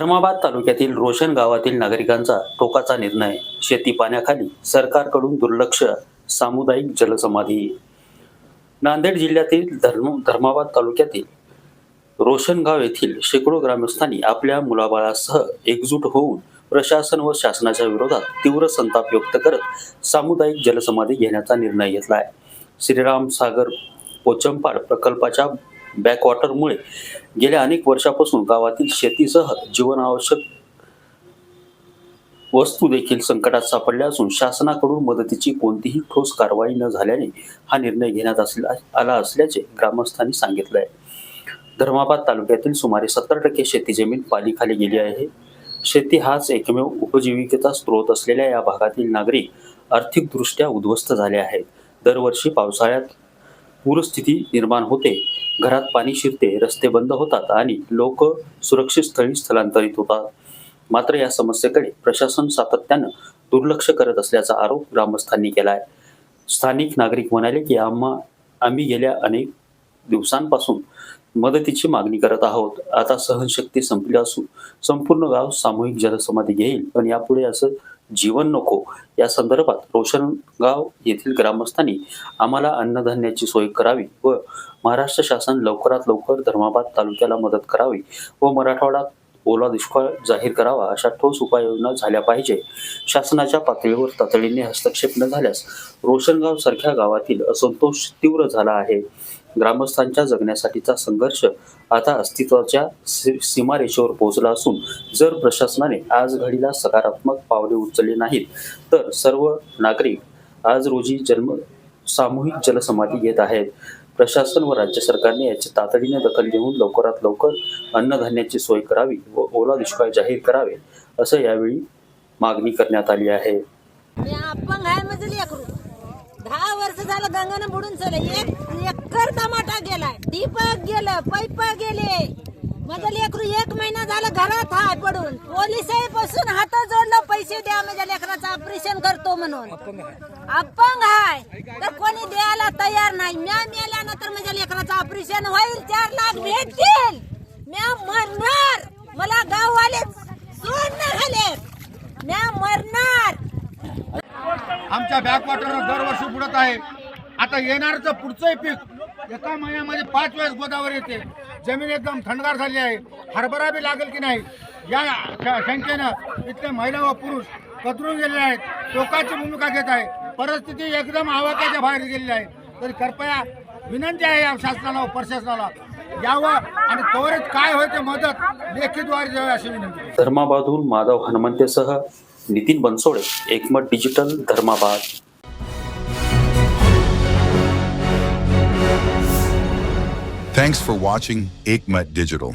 धर्माबाद तालुक्यातील रोशन गावातील नागरिकांचा टोकाचा निर्णय. शेती पाण्याखाली सरकारकडून दुर्लक्ष. सामुदायिक जलसमाधी. नांदेड जिल्ह्यातील धर्म धर्माबाद तालुक्यातील रोशनगाव येथील शेकडो ग्रामस्थांनी आपल्या मुलाबाळासह एकजूट होऊन प्रशासन व शासनाच्या विरोधात तीव्र संताप व्यक्त करत सामुदायिक जलसमाधी घेण्याचा निर्णय घेतला आहे. श्रीराम सागर पोचंपाड प्रकल्पाच्या बॅकवॉटरमुळे गेल्या अनेक वर्षापासून गावातील शेतीसह जीवनावश्यक वस्तू देखील संकटात सापडल्या असून शासनाकडून मदतीची कोणतीही ठोस कारवाई न झाल्याने हा निर्णय घेण्यात असला आला असल्याचे ग्रामस्थांनी सांगितलं आहे धर्माबाद तालुक्यातील सुमारे सत्तर टक्के शेती जमीन पालीखाली गेली आहे. शेती हाच एकमेव उपजीविकेचा स्रोत असलेल्या या भागातील नागरिक आर्थिकदृष्ट्या उद्ध्वस्त झाले आहेत. दरवर्षी पावसाळ्यात पूरस्थिती निर्माण होते. घरात पाणी शिरते रस्ते बंद होतात आणि लोक सुरक्षित स्थळी स्थलांतरित होतात. मात्र या समस्येकडे प्रशासन सातत्यानं दुर्लक्ष करत असल्याचा आरोप ग्रामस्थांनी केला आहे स्थानिक नागरिक म्हणाले की आम्हा आम्ही गेल्या अनेक दिवसांपासून मदतीची मागणी करत आहोत. आता सहनशक्ती संपली असून संपूर्ण गाव सामूहिक जलसमाधी घेईल. पण यापुढे असं जीवन नको. या संदर्भात रोशनगाव येथील ग्रामस्थांनी आम्हाला अन्नधान्याची सोय करावी व महाराष्ट्र शासन लवकरात लवकर धर्माबाद तालुक्याला मदत करावी व मराठवाडा ओला दुष्काळ जाहीर करावा अशा ठोस उपाययोजना झाल्या पाहिजे. शासनाच्या पातळीवर तातडीने हस्तक्षेप न झाल्यास रोशनगाव सारख्या गावातील असंतोष तीव्र झाला आहे. ग्रामस्थांच्या जगण्यासाठीचा संघर्ष आता अस्तित्वाच्या सी- सीमारेषेवर पोहोचला असून जर प्रशासनाने आज घडीला सकारात्मक पावले उचलली नाहीत तर सर्व नागरिक आज रोजी जन्म सामूहिक जलसमाधी घेत आहेत. प्रशासन व राज्य सरकारने याची तातडीने दखल घेऊन लवकरात लवकर अन्नधान्याची सोय करावी व ओला दुष्काळ जाहीर करावे असं यावेळी मागणी करण्यात आली आहे. मी आहे म्हणजे लेकरू दहा वर्ष झालं गंगानं बुडून चले एक एकर टमाटा गेलाय. दीपक गेलं पैप गेले. माझं लेकरू एक महिना झालं घरात हाय पडून. पोलीसपासून हात जोडलं पैसे म्हणून. अपंग आहे. तर कोणी द्यायला तयार नाही. म्या मेल्यानंतर माझ्या लेकराचं ऑपरेशन होईल चार लाख भेटतील. म्या मरणार. मला गाववाले सोड न घालेत म्या मरणार. आमच्या बॅकवॉटरनं दरवर्षी बुडत आहे. आता येणारचं पुढचंही पीक एका महिन्यामध्ये पाच वेळेस गोदावर येते. जमीन एकदम थंडगार झाली आहे. हरभरा बी लागेल की नाही? या शंकेनं इथले महिला व पुरुष कचरून गेलेले आहेत. टोकाची भूमिका घेत आहे. परिस्थिती एकदम आवाकाच्या बाहेर गेलेली आहे. तरी कृपया विनंती आहे या शासनाला व प्रशासनाला. यावं आणि त्वरित काय होते मदत लेखीद्वारे द्यावी अशी विनंती. धर्माबादहून Madhav हनुमंतेसह Nitin Bansode Ekmat digital Dharmabad. Thanks for watching Aikmat Digital.